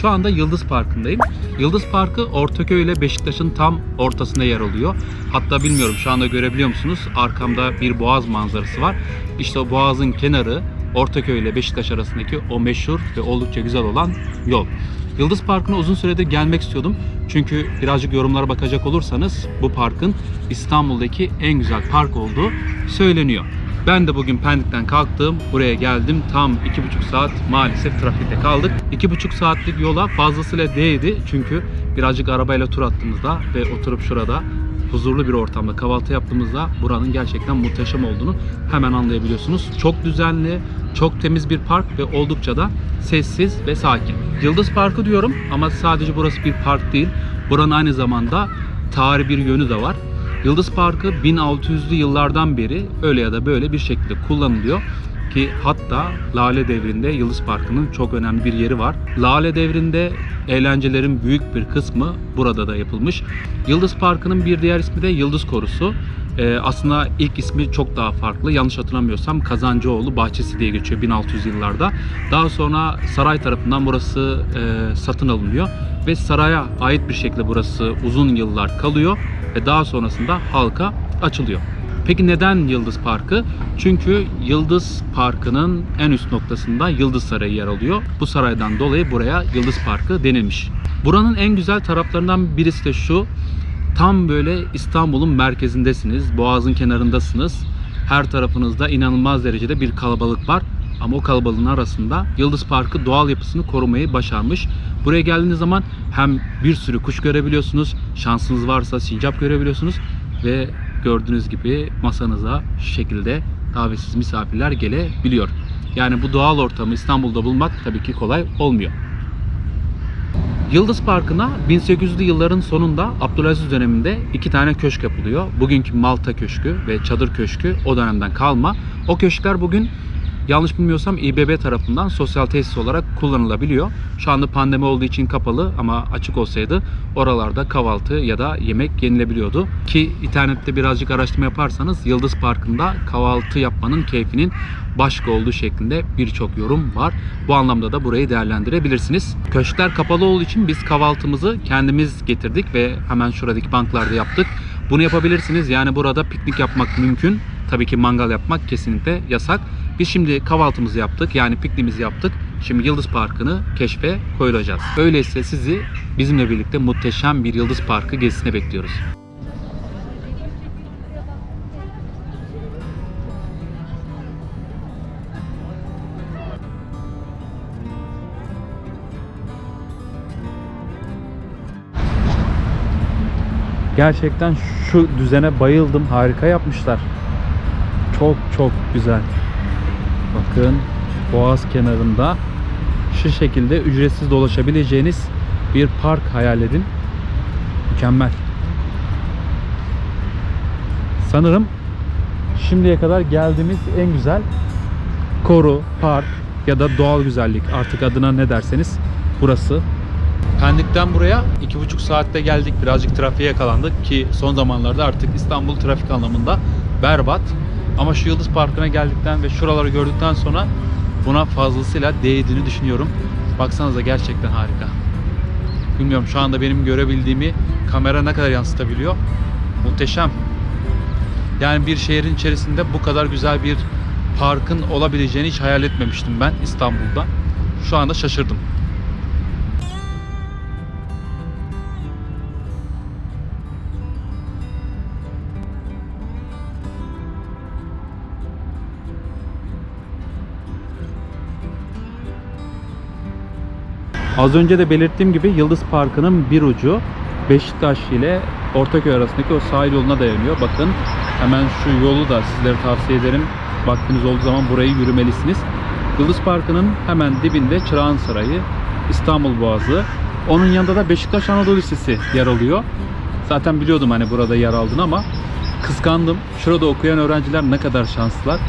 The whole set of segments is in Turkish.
Şu anda Yıldız Parkı'ndayım. Yıldız Parkı Ortaköy ile Beşiktaş'ın tam ortasında yer alıyor. Hatta bilmiyorum şu anda görebiliyor musunuz? Arkamda bir boğaz manzarası var. İşte o boğazın kenarı Ortaköy ile Beşiktaş arasındaki o meşhur ve oldukça güzel olan yol. Yıldız Parkı'na uzun süredir gelmek istiyordum. Çünkü birazcık yorumlara bakacak olursanız bu parkın İstanbul'daki en güzel park olduğu söyleniyor. Ben de bugün Pendik'ten kalktım, buraya geldim. Tam iki buçuk saat maalesef trafikte kaldık. İki buçuk saatlik yola fazlasıyla değdi. Çünkü birazcık arabayla tur attığımızda ve oturup şurada huzurlu bir ortamda kahvaltı yaptığımızda buranın gerçekten muhteşem olduğunu hemen anlayabiliyorsunuz. Çok düzenli, çok temiz bir park ve oldukça da sessiz ve sakin. Yıldız Parkı diyorum ama sadece burası bir park değil. Buranın aynı zamanda tarihi bir yönü de var. Yıldız Parkı 1600'lü yıllardan beri öyle ya da böyle bir şekilde kullanılıyor ki hatta Lale Devri'nde Yıldız Parkı'nın çok önemli bir yeri var. Lale Devri'nde eğlencelerin büyük bir kısmı burada da yapılmış. Yıldız Parkı'nın bir diğer ismi de Yıldız Korusu. Ee, aslında ilk ismi çok daha farklı. Yanlış hatırlamıyorsam Kazancıoğlu Bahçesi diye geçiyor 1600 yıllarda. Daha sonra saray tarafından burası e, satın alınıyor ve saraya ait bir şekilde burası uzun yıllar kalıyor ve daha sonrasında halka açılıyor. Peki neden Yıldız Parkı? Çünkü Yıldız Parkı'nın en üst noktasında Yıldız Sarayı yer alıyor. Bu saraydan dolayı buraya Yıldız Parkı denilmiş. Buranın en güzel taraflarından birisi de şu. Tam böyle İstanbul'un merkezindesiniz. Boğaz'ın kenarındasınız. Her tarafınızda inanılmaz derecede bir kalabalık var. Ama o kalabalığın arasında Yıldız Parkı doğal yapısını korumayı başarmış. Buraya geldiğiniz zaman hem bir sürü kuş görebiliyorsunuz, şansınız varsa sincap görebiliyorsunuz ve gördüğünüz gibi masanıza şu şekilde davetsiz misafirler gelebiliyor. Yani bu doğal ortamı İstanbul'da bulmak tabii ki kolay olmuyor. Yıldız Parkı'na 1800'lü yılların sonunda Abdülaziz döneminde iki tane köşk yapılıyor. Bugünkü Malta Köşkü ve Çadır Köşkü o dönemden kalma. O köşkler bugün yanlış bilmiyorsam İBB tarafından sosyal tesis olarak kullanılabiliyor. Şu anda pandemi olduğu için kapalı ama açık olsaydı oralarda kahvaltı ya da yemek yenilebiliyordu. Ki internette birazcık araştırma yaparsanız Yıldız Parkı'nda kahvaltı yapmanın keyfinin başka olduğu şeklinde birçok yorum var. Bu anlamda da burayı değerlendirebilirsiniz. Köşkler kapalı olduğu için biz kahvaltımızı kendimiz getirdik ve hemen şuradaki banklarda yaptık. Bunu yapabilirsiniz. Yani burada piknik yapmak mümkün. Tabii ki mangal yapmak kesinlikle yasak. Biz şimdi kahvaltımızı yaptık. Yani pikniğimizi yaptık. Şimdi Yıldız Parkı'nı keşfe koyulacağız. Öyleyse sizi bizimle birlikte muhteşem bir Yıldız Parkı gezisine bekliyoruz. Gerçekten şu düzene bayıldım. Harika yapmışlar. Çok çok güzel. Bakın Boğaz kenarında şu şekilde ücretsiz dolaşabileceğiniz bir park hayal edin. Mükemmel. Sanırım şimdiye kadar geldiğimiz en güzel koru, park ya da doğal güzellik artık adına ne derseniz burası. Pendik'ten buraya iki buçuk saatte geldik. Birazcık trafiğe yakalandık ki son zamanlarda artık İstanbul trafik anlamında berbat. Ama şu Yıldız Parkı'na geldikten ve şuraları gördükten sonra buna fazlasıyla değdiğini düşünüyorum. Baksanıza gerçekten harika. Bilmiyorum şu anda benim görebildiğimi kamera ne kadar yansıtabiliyor. Muhteşem. Yani bir şehrin içerisinde bu kadar güzel bir parkın olabileceğini hiç hayal etmemiştim ben İstanbul'da. Şu anda şaşırdım. Az önce de belirttiğim gibi Yıldız Parkı'nın bir ucu Beşiktaş ile Ortaköy arasındaki o sahil yoluna dayanıyor. Bakın hemen şu yolu da sizlere tavsiye ederim. Vaktiniz olduğu zaman burayı yürümelisiniz. Yıldız Parkı'nın hemen dibinde Çırağan Sarayı, İstanbul Boğazı. Onun yanında da Beşiktaş Anadolu Lisesi yer alıyor. Zaten biliyordum hani burada yer aldığını ama kıskandım. Şurada okuyan öğrenciler ne kadar şanslılar.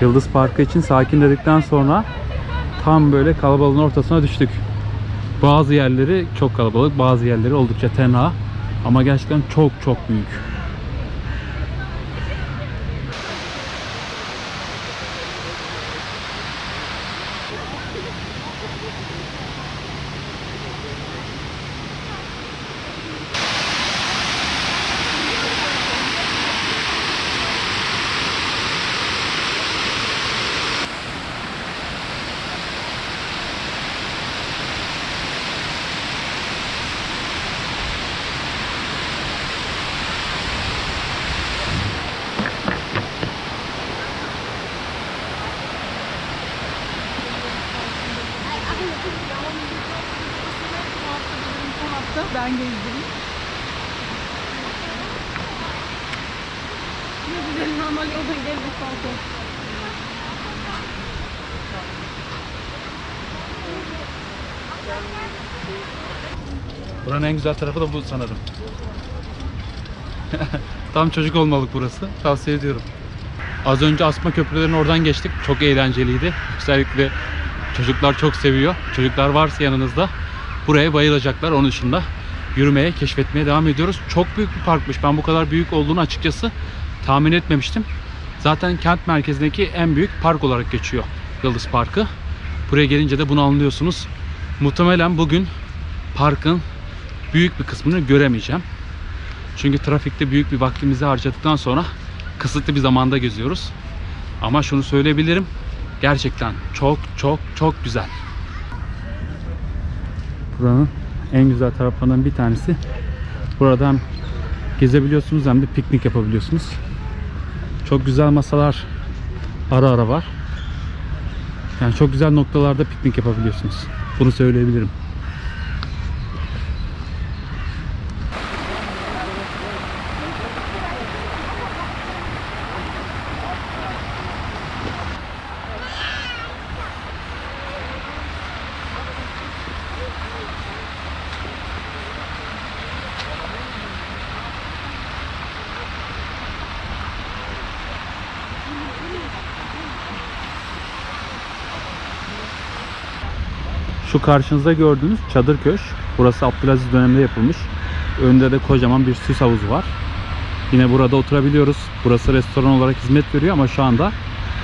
Yıldız Parkı için sakinledikten sonra tam böyle kalabalığın ortasına düştük. Bazı yerleri çok kalabalık, bazı yerleri oldukça tenha ama gerçekten çok çok büyük. Bu hafta ben gezdireyim. Ne güzel normal yolda gidelim ufak Buranın en güzel tarafı da bu sanırım. Tam çocuk olmalık burası. Tavsiye ediyorum. Az önce asma köprülerin oradan geçtik. Çok eğlenceliydi. Özellikle çocuklar çok seviyor. Çocuklar varsa yanınızda buraya bayılacaklar. Onun dışında yürümeye, keşfetmeye devam ediyoruz. Çok büyük bir parkmış. Ben bu kadar büyük olduğunu açıkçası tahmin etmemiştim. Zaten kent merkezindeki en büyük park olarak geçiyor Yıldız Parkı. Buraya gelince de bunu anlıyorsunuz. Muhtemelen bugün parkın büyük bir kısmını göremeyeceğim. Çünkü trafikte büyük bir vaktimizi harcadıktan sonra kısıtlı bir zamanda geziyoruz. Ama şunu söyleyebilirim. Gerçekten çok çok çok güzel. Buranın en güzel taraflarından bir tanesi. Burada hem gezebiliyorsunuz hem de piknik yapabiliyorsunuz. Çok güzel masalar ara ara var. Yani çok güzel noktalarda piknik yapabiliyorsunuz. Bunu söyleyebilirim. Şu karşınızda gördüğünüz çadır köşk. Burası Abdülaziz döneminde yapılmış. Önünde de kocaman bir süs havuzu var. Yine burada oturabiliyoruz. Burası restoran olarak hizmet veriyor ama şu anda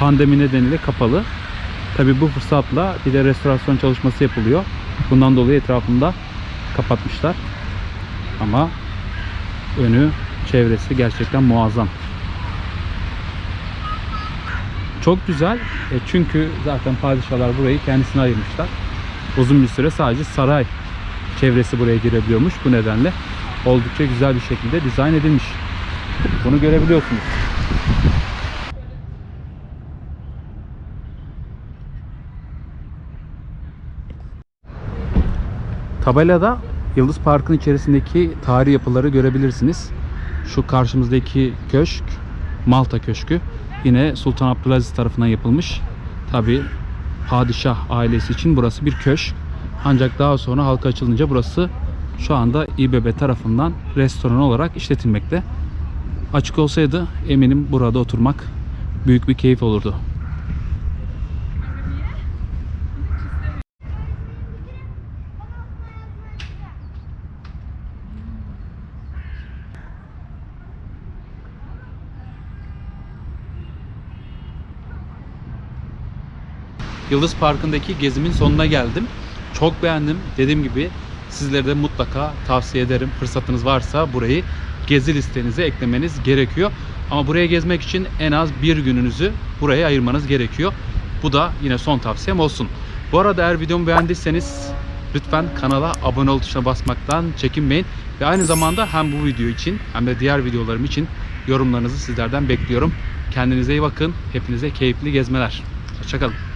pandemi nedeniyle kapalı. Tabi bu fırsatla bir de restorasyon çalışması yapılıyor. Bundan dolayı etrafında kapatmışlar. Ama önü, çevresi gerçekten muazzam. Çok güzel. E, çünkü zaten padişahlar burayı kendisine ayırmışlar uzun bir süre sadece saray çevresi buraya girebiliyormuş. Bu nedenle oldukça güzel bir şekilde dizayn edilmiş. Bunu görebiliyorsunuz. Tabelada Yıldız Park'ın içerisindeki tarihi yapıları görebilirsiniz. Şu karşımızdaki köşk Malta Köşkü. Yine Sultan Abdülaziz tarafından yapılmış. Tabi padişah ailesi için burası bir köşk. Ancak daha sonra halka açılınca burası şu anda İBB tarafından restoran olarak işletilmekte. Açık olsaydı eminim burada oturmak büyük bir keyif olurdu. Yıldız Parkı'ndaki gezimin sonuna geldim. Çok beğendim. Dediğim gibi sizlere de mutlaka tavsiye ederim. Fırsatınız varsa burayı gezi listenize eklemeniz gerekiyor. Ama buraya gezmek için en az bir gününüzü buraya ayırmanız gerekiyor. Bu da yine son tavsiyem olsun. Bu arada eğer videomu beğendiyseniz lütfen kanala abone ol tuşuna basmaktan çekinmeyin. Ve aynı zamanda hem bu video için hem de diğer videolarım için yorumlarınızı sizlerden bekliyorum. Kendinize iyi bakın. Hepinize keyifli gezmeler. Hoşçakalın.